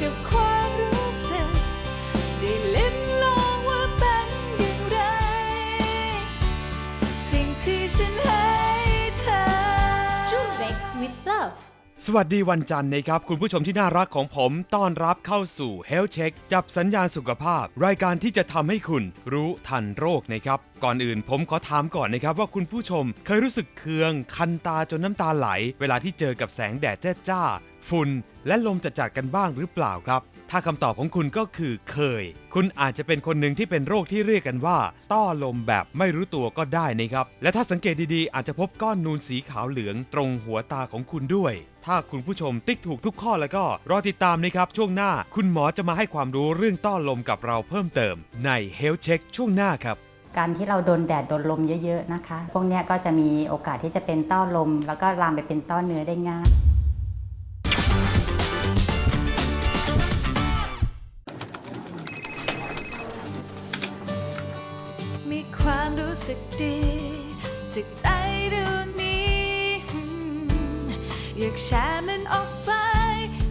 สวัสวัสดีวันจันทร์นะครับ คุณผู้ชมที่น่ารักของผมต้อนรับเข้าสู่ Health Check จับสัญญาณสุขภาพ รายการที่จะทำให้คุณรู้ทันโรคนะครับ ก่อนอื่นผมขอถามก่อนนะครับ ว่าคุณผู้ชมเคยรู้สึกเคือง คันตาจนน้ำตาไหล เวลาที่เจอกับแสงแดดจ้าฝุ่น และลมจัดจัดกันบ้างหรือเปล่าครับ ถ้าคำตอบของคุณก็คือเคย คุณอาจจะเป็นคนหนึ่งที่เป็นโรคที่เรียกกันว่า ต้อลมแบบไม่รู้ตัวก็ได้นะครับ และถ้าสังเกตดีๆ อาจจะพบก้อนนูนสีขาวเหลืองตรงหัวตาของคุณด้วย ถ้าคุณผู้ชมติ๊กถูกทุกข้อแล้วก็ รอติดตามนะครับ ช่วงหน้าคุณหมอจะมาให้ความรู้เรื่องต้อลมกับเราเพิ่มเติม ใน Health Check ช่วงหน้าครับการที่เราโดนแดดโดนลมเยอะๆนะคะ พวกนี้ก็จะมีโอกาสที่จะเป็นต้อลม แล้วก็ลามไปเป็นต้อเนื้อได้ง่าย ความรู้สึกดีจากใจดวงนี้อืมอยากแชร์มันออกไป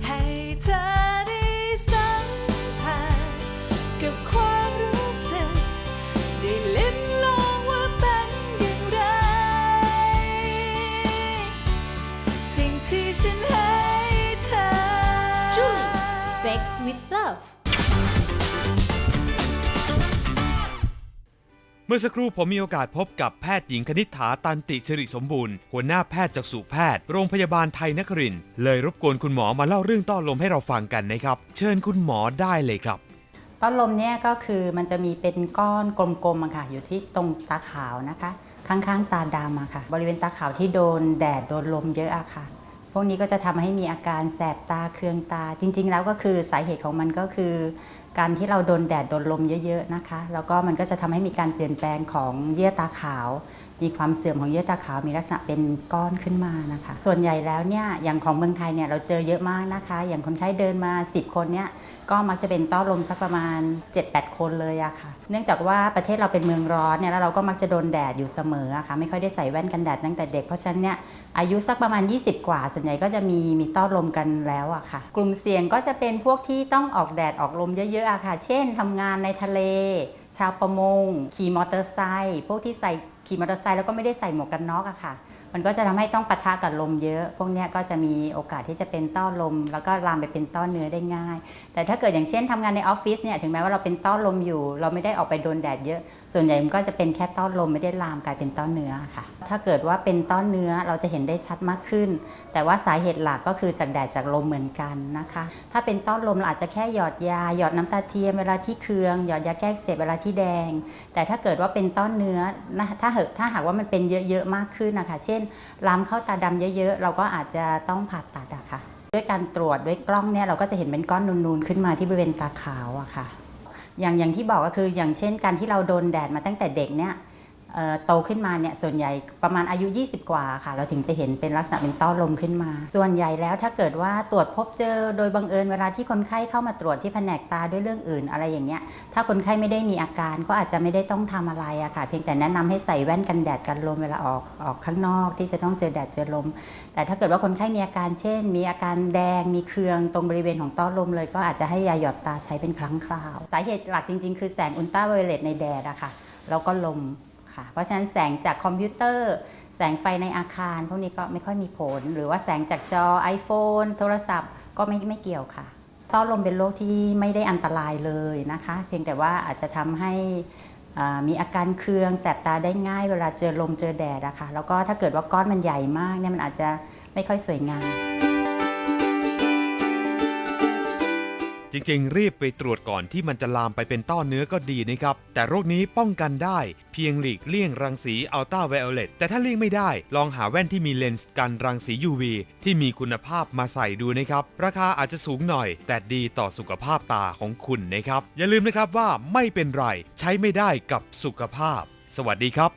ให้เธอได้สัมผัสกับความ เมื่อสักครู่ผมมีโอกาสพบกับแพทย์หญิงคณิษฐาตันติสิริสมบูรณ์ หัวหน้าแพทย์จากษุแพทย์ โรงพยาบาลไทยนครินเลยรบกวนคุณหมอมาเล่าเรื่องต้อลมให้เราฟังกันนะครับ เชิญคุณหมอได้เลยครับ ต้อลมเนี่ยก็คือมันจะมีเป็นก้อนกลมๆอะค่ะ อยู่ที่ตรงตาขาวนะคะ ข้างๆ ตาดำอะค่ะ บริเวณตาขาวที่โดนแดดโดนลมเยอะอะค่ะ พวกนี้ก็จะทำให้มีอาการแสบตาเคืองตา จริง ๆ แล้วก็คือสาเหตุของมันก็คือ การที่เราโดนแดดโดนลมเยอะๆนะคะ แล้วก็มันก็จะทำให้มีการเปลี่ยนแปลงของเยื่อตาขาว มีความเสื่อมของเยื่อตาขาวมีลักษณะเป็นก้อนขึ้นมานะคะ ส่วนใหญ่แล้วเนี่ยอย่างของเมืองไทยเนี่ยเราเจอเยอะมากนะคะ อย่างคนไข้เดินมา 10 คนเนี่ยก็มักจะเป็นต้อลมสักประมาณ 7-8 คนเลยอะค่ะ เนื่องจากว่าประเทศเราเป็นเมืองร้อนเนี่ยแล้วเราก็มักจะโดนแดดอยู่เสมออะค่ะ ไม่ค่อยได้ใส่แว่นกันแดดตั้งแต่เด็ก เพราะฉะนั้นเนี่ยอายุสักประมาณ 20 กว่า ส่วนใหญ่ก็จะมีมีต้อลมกันแล้วอะค่ะ กลุ่มเสี่ยงก็จะเป็นพวกที่ต้องออกแดดออกลมเยอะๆอะค่ะ เช่นทำงานในทะเล ชาวประมง ขี่มอเตอร์ไซค์พวกที่ใส่ขี่มอเตอร์ไซค์แล้วก็ไม่ได้ใส่หมวกกันน็อกอะค่ะ มันก็จะทำให้ต้องปะทะกับลมเยอะ พวกนี้ก็จะมีโอกาสที่จะเป็นต้อลม แล้วก็ลามไปเป็นต้อเนื้อได้ง่าย แต่ถ้าเกิดอย่างเช่นทำงานในออฟฟิศเนี่ยถึงแม้ว่าเราเป็นต้อลมอยู่ เราไม่ได้ออกไปโดนแดดเยอะ ส่วนใหญ่มันก็จะเป็นแค่ต้อลมไม่ได้ลามกลายเป็นต้อเนื้อค่ะ ถ้าเกิดว่าเป็นต้อเนื้อเราจะเห็นได้ชัดมากขึ้น แต่ว่าสาเหตุหลักก็คือจากแดดจากลมเหมือนกันนะคะ ถ้าเป็นต้อลมเราอาจจะแค่หยอดยาหยอดน้ำตาเทียมเวลาที่เคืองหยอดยาแก้เสบเวลาที่แดง แต่ถ้าเกิดว่าเป็นต้อเนื้อถ้าเหอะถ้าหากว่ามันเป็นเยอะๆมากขึ้นนะคะ เช่นล้ำเข้าตาดำเยอะๆ เราก็อาจจะต้องผ่าตัดอะค่ะ ด้วยการตรวจด้วยกล้องเนี่ยเราก็จะเห็นเป็นก้อนนูนๆ ขึ้นมาที่บริเวณตาขาวอะค่ะ อย่างอย่างที่บอกก็คืออย่างเช่น การที่เราโดนแดดมาตั้งแต่เด็กเนี่ย โตขึ้นมาเนี่ยส่วนใหญ่ประมาณอายุ 20 กว่าค่ะ เราถึงจะเห็นเป็นลักษณะเป็นต้อลมขึ้นมา ส่วนใหญ่แล้วถ้าเกิดว่าตรวจพบเจอโดยบังเอิญเวลาที่คนไข้เข้ามาตรวจที่แผนกตาด้วยเรื่องอื่นอะไรอย่างเงี้ยถ้าคนไข้ไม่ได้มีอาการก็อาจจะไม่ได้ต้องทำอะไรอะค่ะ เพียงแต่แนะนำให้ใส่แว่นกันแดดกันลมเวลาออกออกข้างนอก ที่จะต้องเจอแดดเจอลม แต่ถ้าเกิดว่าคนไข้มีอาการเช่น มีอาการแดงมีเคืองตรงบริเวณของต้อลมเลย ก็อาจจะให้ยาหยอดตาใช้เป็นครั้งคราว สาเหตุหลักจริง ๆ คือแสงอุลตราไวโอเลตในแดดอะค่ะแล้วก็ลม ค่ะ เพราะฉะนั้นแสงจากคอมพิวเตอร์ แสงไฟในอาคาร พวกนี้ก็ไม่ค่อยมีผล หรือว่าแสงจากจอ iPhone โทรศัพท์ก็ไม่ไม่เกี่ยวค่ะ ต้อลมเป็นโรคที่ไม่ได้อันตรายเลยนะคะ เพียงแต่ว่าอาจจะทำให้มีอาการเคืองแสบตาได้ง่ายเวลาเจอลมเจอแดดอะค่ะแล้วก็ถ้าเกิดว่าก้อนมันใหญ่มากเนี่ยมันอาจจะไม่ค่อยสวยงาม จริงๆ รีบไปตรวจก่อนที่มันจะลามไปเป็นต้อเนื้อก็ดีนะครับ แต่โรคนี้ป้องกันได้ เพียงหลีกเลี่ยงรังสีอัลตราไวโอเลตแต่ถ้าเลี่ยงไม่ได้ ลองหาแว่นที่มีเลนส์กันรังสี UV ที่มีคุณภาพมาใส่ดูนะครับ ราคาอาจจะสูงหน่อย แต่ดีต่อสุขภาพตาของคุณนะครับ อย่าลืมนะครับว่าไม่เป็นไร ใช้ไม่ได้กับสุขภาพ สวัสดีครับ